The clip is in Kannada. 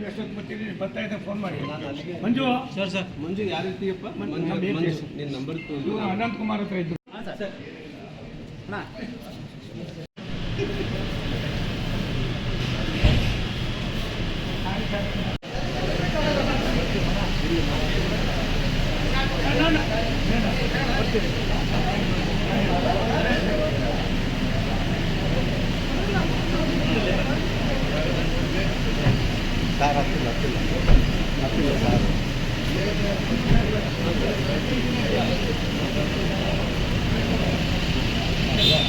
ಎಷ್ಟೊತ್ತು ಬರ್ತೀನಿ ಬರ್ತಾ ಫೋನ್ ಮಾಡಿ ಮಂಜು ಸರ್ ಸರ್ ಮಂಜು. ಯಾವ ರೀತಿಯಪ್ಪ ನಿನ್ನ ನಂಬರ್ ಅನಂತ್ ಕುಮಾರ್ ಹತ್ರ ಇದ್ರು ಬರ್ತೀನಿ Yeah.